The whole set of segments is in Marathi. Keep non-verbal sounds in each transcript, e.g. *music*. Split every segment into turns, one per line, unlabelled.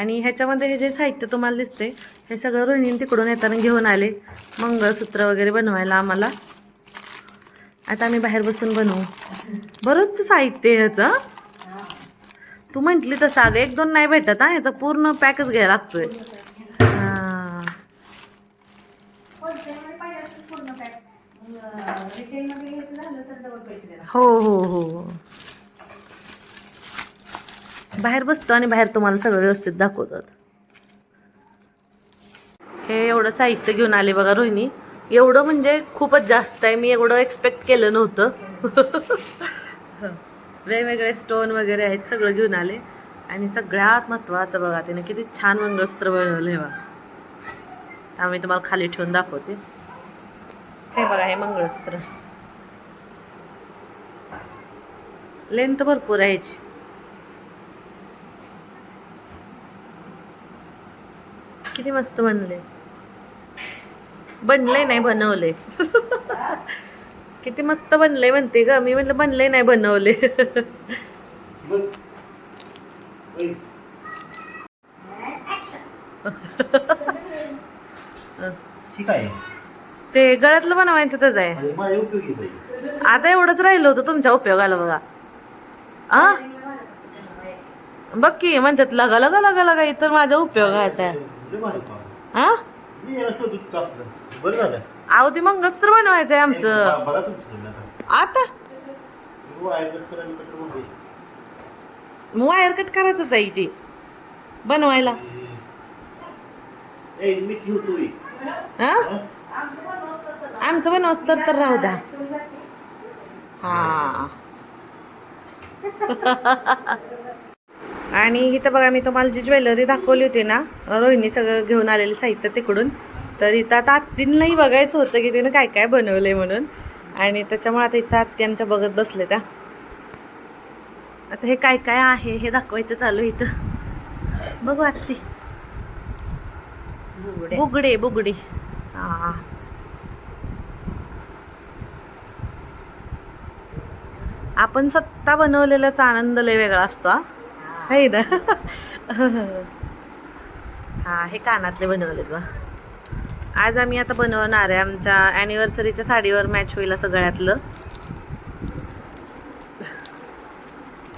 आणि ह्याच्यामध्ये हे जे साहित्य तुम्हाला दिसते हे सगळं रोहिणीने तिकडून येताना घेऊन आले. मंगळसूत्र वगैरे बनवायला आम्हाला. आता आम्ही बाहेर बसून बनवू. बरंच साहित्य आहे ह्याचं तू म्हंटली तसं. अगं एक दोन नाही भेटत हा? ह्याचा पूर्ण पॅकच घ्यायला लागतोय. हो हो हो हो. बाहेर बसतो आणि बाहेर तुम्हाला सगळं व्यवस्थित दाखवतात. हे एवढं साहित्य घेऊन आले बघा रोहिणी. एवढं म्हणजे खूपच जास्त आहे. मी एवढं एक्सपेक्ट केलं नव्हतं. *laughs* वेगवेगळे स्टोन वगैरे आहेत सगळं घेऊन आले. आणि सगळ्यात महत्त्वाचं बघा त्याने किती छान मंगळसूत्र बनवलं हे बघा आम्ही तुम्हाला खाली ठेवून दाखवते. हे बघा हे मंगळसूत्र. लेंथ भरपूर आहे किती मस्त बनले बनले नाही बनवले *laughs* किती मस्त बनले म्हणते ग. मी म्हटलं बनले नाही बनवले ते गळ्यातलं बनवायचं त्याच आहे आता एवढंच राहिलं होतं तुमच्या उपयोगाला बघा. आ? बघ की म्हणतात लगा लगा लगा लगा इतर माझ्या उपयोगाचा आहे. हा? अहो ते मंगळसूत्र बनवायचं आहे आमचं.
आता. वायर कट
करायचंच आहे ते बनवायला? आमचं बनवस तर तर राहू द्या. हा. *laughs* आणि इथं बघा मी तुम्हाला जी ज्वेलरी दाखवली होती ना रोहिणी सगळं घेऊन आलेलं साहित्य तिकडून. तर इथं आता आत्तींनाही बघायचं होतं की तिनं काय काय बनवलंय म्हणून. आणि त्याच्यामुळे आता इथं आत्यांच्या बघत बसले त्या आता हे काय काय आहे हे दाखवायचं चालू आहे इथं. बघू आत्ती. बुगडे. बुगडी हा. आपण स्वतः बनवलेलाच आनंद लय वेगळा असतो हा है ना? हा हे कानातले बनवलेत बा आज आम्ही आता बनवणार आहे आमच्या ॲनिव्हर्सरीच्या साडीवर मॅच होईल असं गळ्यातलं.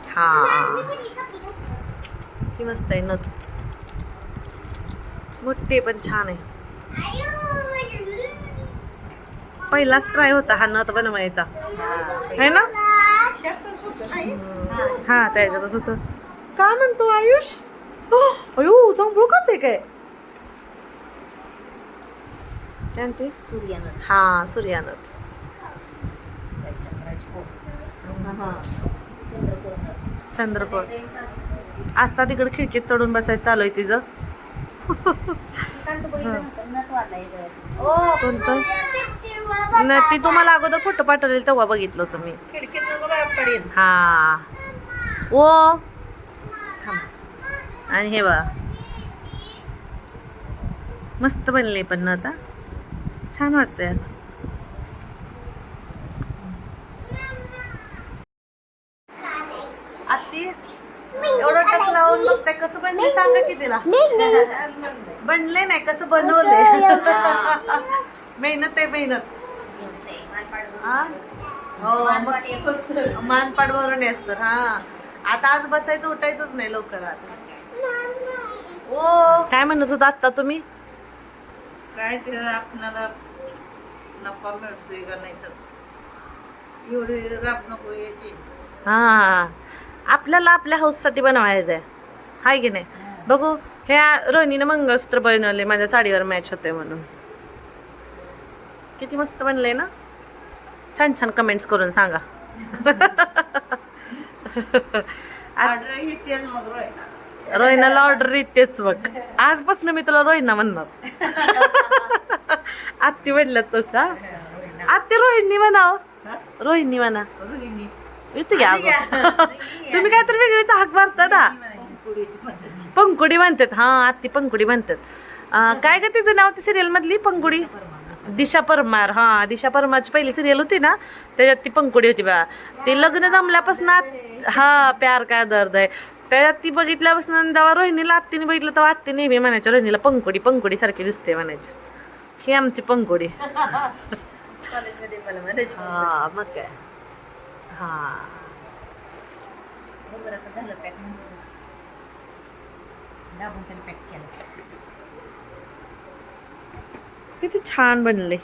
हा. ही मस्त आहे नथ. मोठी पण छान आहे. पहिलाच ट्राय होता हा नथ बनवायचा. है. ना? हा त्याच्यातच होतं. काय म्हणतो आयुष अयो चांगलं का ते काय काय म्हणते?
सूर्यानं
हा सूर्यानथ चंद्रकोर. आस्ता तिकडे खिडकीत चढून बसायचं चालू आहे तिचं. कोणतं? न ती तुम्हाला अगोदर फोटो पाठवलेलं तेव्हा बघितलं होतं मी. हा. ओ आणि हे बघा. मस्त बनले पण आता. छान वाटतंय असं. आत्ती एवढं टक लावून बघताय कसं बनले सांगा की तिला. बनले नाही कसं बनवले. मेहनत आहे मेहनत. हा? मग मानपाड वरून असतं हा. आता आज बसायचं उठायचंच नाही लवकर आता. ओ काय म्हणत होता आत्ता तुम्ही?
काय ते आपणाला नफा मिळतोय का नाही तर? एवढी राब नको याची
हा आपल्याला आपल्या हाऊससाठी बनवायचं आहे हाय की नाही? बघू ह्या रोहिणीनं मंगळसूत्र बनवले माझ्या साडीवर मॅच होते म्हणून. किती मस्त बनले ना? छान छान कमेंट्स करून सांगा. *laughs* *laughs*
ऑर्डर ही मग रोहिणा
रोहिणाला ऑर्डर येतेच बघ. आजपासून मी तुला रोहिणा म्हणणार. *laughs* आत्ती म्हटलं तसा आत्ती रोहिणी म्हणाव. रोहिणी म्हणा. येतो अगं *laughs* तुम्ही काहीतरी वेगळीच हाक मारता ना? पंकुडी म्हणतात. हा आत्ती पंकुडी म्हणतात. काय ग तिचं नाव ती सिरियल मधली पंकुडी? दिशा परमार हा दिशा परमारची पहिली सिरियल होती ना त्याच्यात ती पंकुडी होती बा ते लग्न जमल्यापासून हा प्यार काय दर्द आहे. त्याच्यात ती बघितल्यापासून जेव्हा रोहिणीला आत्तीने बघितलं तेव्हा आत्ती नेहमी म्हणायच्या रोहिणीला पंकोडी पंकोडी सारखी दिसते म्हणायच्या ही आमची पंकोडी. हा मग काय. हा.
म्हणजे
किती छान बनले.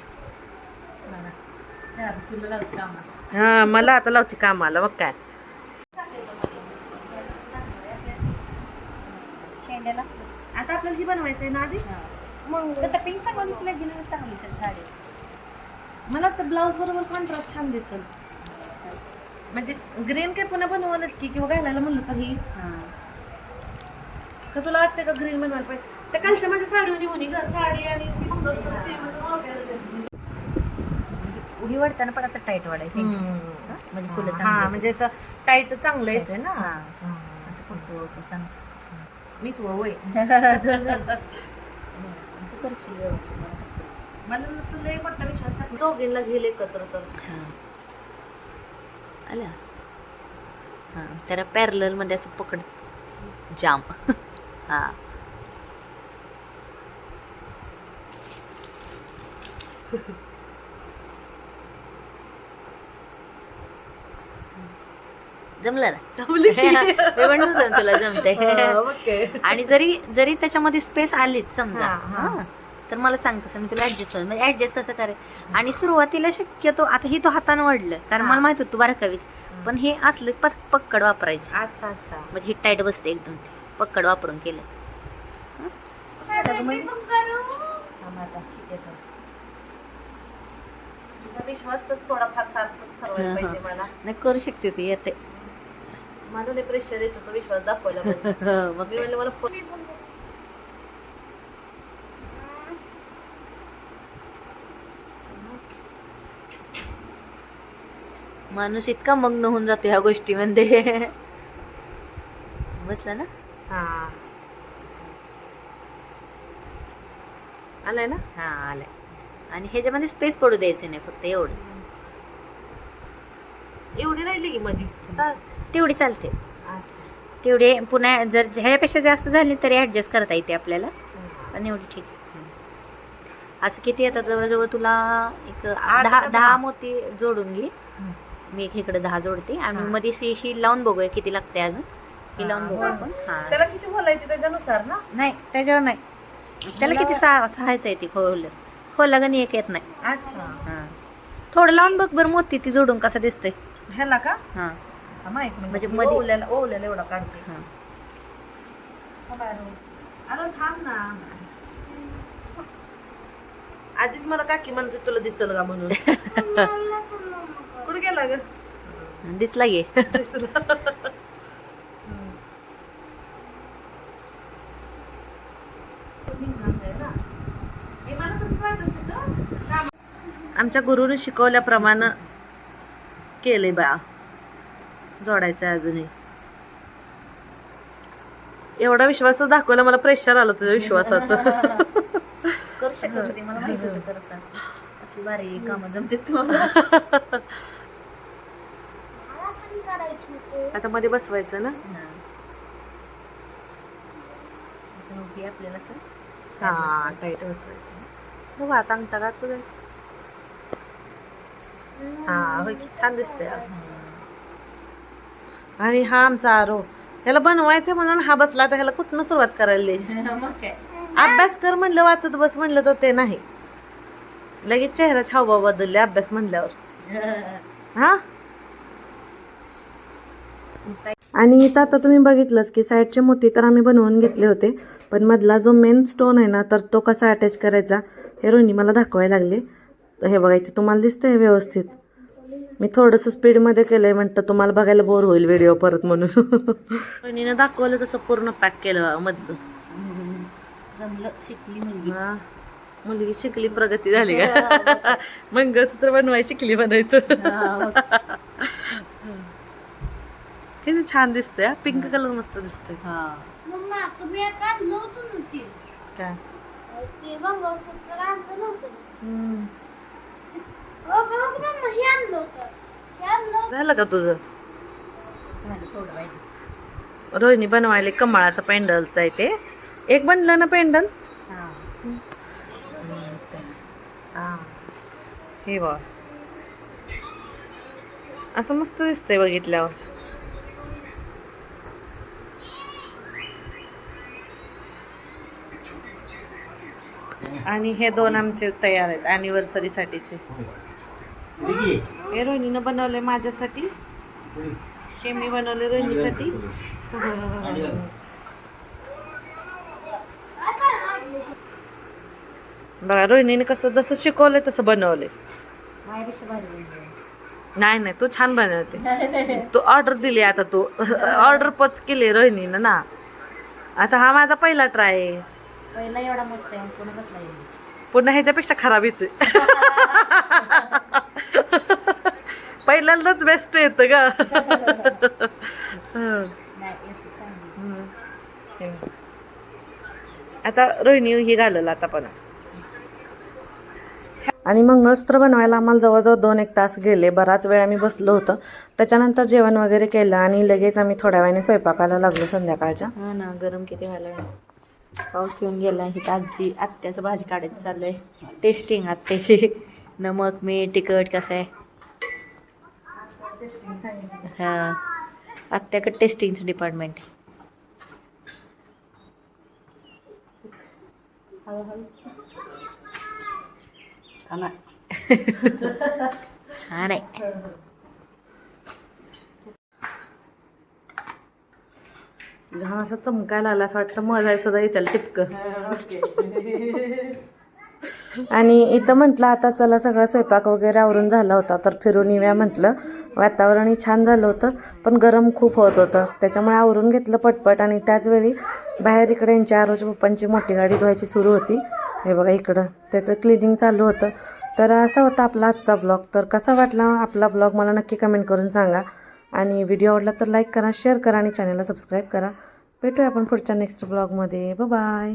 हा मला आता लावते कामाला मग काय. आता आपल्याला ही बनवायचं आहे ना आधी
मग तसं पिंक चांगलं दिसलं की नाही चांगली दिसेल साडी
मला वाटतं ब्लाऊज बरोबर कॉन्ट्रास्ट छान दिसल म्हणजे ग्रीन काय पुन्हा बनवलंच की किंवा घालायला म्हणलं तर ही
हां
का तुला वाटतं का ग्रीन बनवायला पाहिजे त्या कालच्या माझ्या साडीवर निघून ग साडी आणि ती मंगळसूत्र जाईल.
उडी वाढताना पण असं टाईट वाढायचं म्हणजे फुलं
हा
चांगली
म्हणजे असं टाईट चांगलं येते ना
हां आता पुढचं ओळखू सांग
मीच वय
तू करशील व्यवस्थित मला.
तुला एक मोठा विश्वास दोघींना घेईल एकत्र तर.
हां. आल्या. हां त्याला पॅरललमध्ये असं पकड. जाम. *laughs* हां. जमलं ना?
जमली की? *laughs*
मी म्हणत होते ना तुला जमते. *laughs*
हा.
आणि जरी जरी त्याच्यामध्ये स्पेस आलीच समजा.
हा, हा.
हा, तर मला सांग तसं मी तुला ऍडजस्ट होईल. म्हणजे ऍडजस्ट कसं करेल आणि सुरुवातीला शक्यतो आता ही तो हाताने वाढलं कारण मला माहीत होतं बारा कवी पण हे असलं पक पक्कड वापरायची.
अच्छा अच्छा.
म्हणजे ही टाईट बसते एकदम ते. पक्कड वापरून केलं.
तुझा विश्वास तर थोडाफार सार्थक ठरवायला पाहिजे मला.
नाही करू शकते ती येते.
माझं लय प्रेशर येतो तो विश्वास दाखवायला पाहिजे
मग
मी म्हणलं मला
माणूस इतका मग्न होऊन जातो ह्या गोष्टीमध्ये. बसला ना?
हा. आलाय ना?
हा आलाय. आणि ह्याच्यामध्ये स्पेस पडू द्यायचं नाही फक्त एवढंच.
एवढी राहिली की मधी. चाल
तेवढी चालते. तेवढे पुन्हा जर ह्यापेक्षा जास्त झाली तरी ऍडजस्ट करता येते आपल्याला. पण एवढी ठीक. आहे. असं किती येतात जवळजवळ तुला एक दहा दहा? मोती जोडून घे. मी एक इकडे दहा जोडते. आणि मध्ये ही ही लावून बघूया किती लागते अजून. ही लावून बघू आपण.
त्याला किती बोलायचे त्याच्यानुसार ना?
नाही त्याच्यावर नाही. त्याला किती सहा सहायचं आहे ती खोल. खोला गणी एक येत नाही.
अच्छा.
हा. थोडं लावून बघ बरं मोती ती जोडून कसं दिसतंय.
ह्याला का?
हा.
थांबा एक मिनिट.
म्हणजे
मी
मध्ये-
ओवल्याला ओवल्याला एवढा काढते.
हा.
थांबा अरे. थांब ना. आधीच मला काकी म्हणते तुला दिसल का म्हणून? *laughs* कुठे गेला ग?
दिसला *laughs*
दिसला. आमच्या गुरुने शिकवल्याप्रमाणे केले बा जोडायचं आहे अजूनही. एवढा विश्वास दाखवला मला प्रेशर आलं तुझ्या विश्वासाचं.
करू शकत होती मला माहीत होतं करत असली भारी कामं जमते तुम्हाला.
आता मध्ये बसवायचं ना?
आपल्याला सर.
हा टाईट बसवायचं. बघू आता अंगठा का तुझं हा होय की छान दिसतंय. आणि हा आमचा आरो. ह्याला बनवायचं म्हणून हा बसला तर ह्याला कुठनं सुरुवात करायला द्यायची *laughs*
मग काय?
अभ्यास कर म्हणलं वाचत बस म्हणलं तर ते नाही. लगेच चेहरा छावबा बदलले अभ्यास म्हणल्यावर. *laughs* हा? आणि इथं आता तुम्ही बघितलंच की साईडचे मोती तर आम्ही बनवून घेतले होते पण मधला जो मेन स्टोन आहे ना तर तो कसा अटॅच करायचा हे रोहिणी मला दाखवायला लागले. हे बघायचे तुम्हाला दिसतंय व्यवस्थित. मी थोडंसं स्पीडमध्ये केलंय म्हणतं तुम्हाला बघायला बोर होईल व्हिडिओ परत म्हणून. रोहिणीनं दाखवलं तसं पूर्ण पॅक केलं मधलं.
जमलं शिकली मुलगी.
मुलगी शिकली प्रगती झाली का? मंगळसूत्र बनवाय शिकली म्हणायचं. किती छान दिसतंय पिंक कलर मस्त दिसतोय.
हा.
मम्मा तुम्ही एक आणलं होतं ना ते
काय झालं का तुझं? रोहिणी बनवायला कमळाचं पेंडलचं आहे ते. एक बनलं ना पेंडल? हे बघ. असं मस्त दिसतंय बघितल्यावर. आणि हे दोन आमचे तयार आहेत अॅनिव्हर्सरीसाठीचे हे रोहिणीनं बनवले माझ्यासाठी. हे मी बनवले रोहिणीसाठी. बघा रोहिणीने कसं जसं शिकवलंय तसं
बनवलं.
नाही नाही तू छान बनवते. तू ऑर्डर दिली आता तू. *laughs* ऑर्डर पच केली रोहिणीनं ना. आता हा माझा पहिला ट्राय आहे.
पहिला एवढा मस्त आहे पुन्हा कसला येईल?
पुन्हा ह्याच्यापेक्षा खराब येतोय पहिल्यांदाच बेस्ट येतं ग. हं. हं. आता रोहिणी ही घालल आता पण. आणि मंगळसूत्र बनवायला आम्हाला जवळजवळ दोन एक तास गेले. बराच वेळ आम्ही बसलो होतो. त्याच्यानंतर जेवण वगैरे केलं आणि लगेच आम्ही थोड्या वेळाने स्वयंपाकाला लागलो संध्याकाळच्या.
हा ना गरम किती व्हायला पाऊस येऊन गेला इथं आजी आत्याचं भाजी काढायचं चाललंय. टेस्टिंग आत्याची. नमक मीठ तिखट कसं आहे? हा. आत्याकडे टेस्टिंगचं डिपार्टमेंट आहे. छान आहे *laughs* छान आहे
घाम असं चमकायला आला असं वाटतं मजा सुद्धा येते टिपक. आणि इथं म्हटलं आता चला सगळा स्वयंपाक वगैरे आवरून झाला होता तर फिरून येऊया म्हटलं. वातावरणही छान झालं होतं पण गरम खूप होत होतं. त्याच्यामुळे आवरून घेतलं पटपट आणि त्याचवेळी बाहेर इकडे यांच्या आरोज पप्पांची मोठी गाडी धुवायची सुरू होती. हे बघा इकडं त्याचं क्लिनिंग चालू होतं. तर असा होता आपला आजचा व्लॉग तर कसा वाटला आपला व्लॉग मला नक्की कमेंट करून सांगा. आणि व्हिडिओ आवडला तर लाईक करा शेअर करा आणि चॅनलला सबस्क्राईब करा. भेटूया आपण पुढच्या नेक्स्ट व्लॉगमध्ये बाय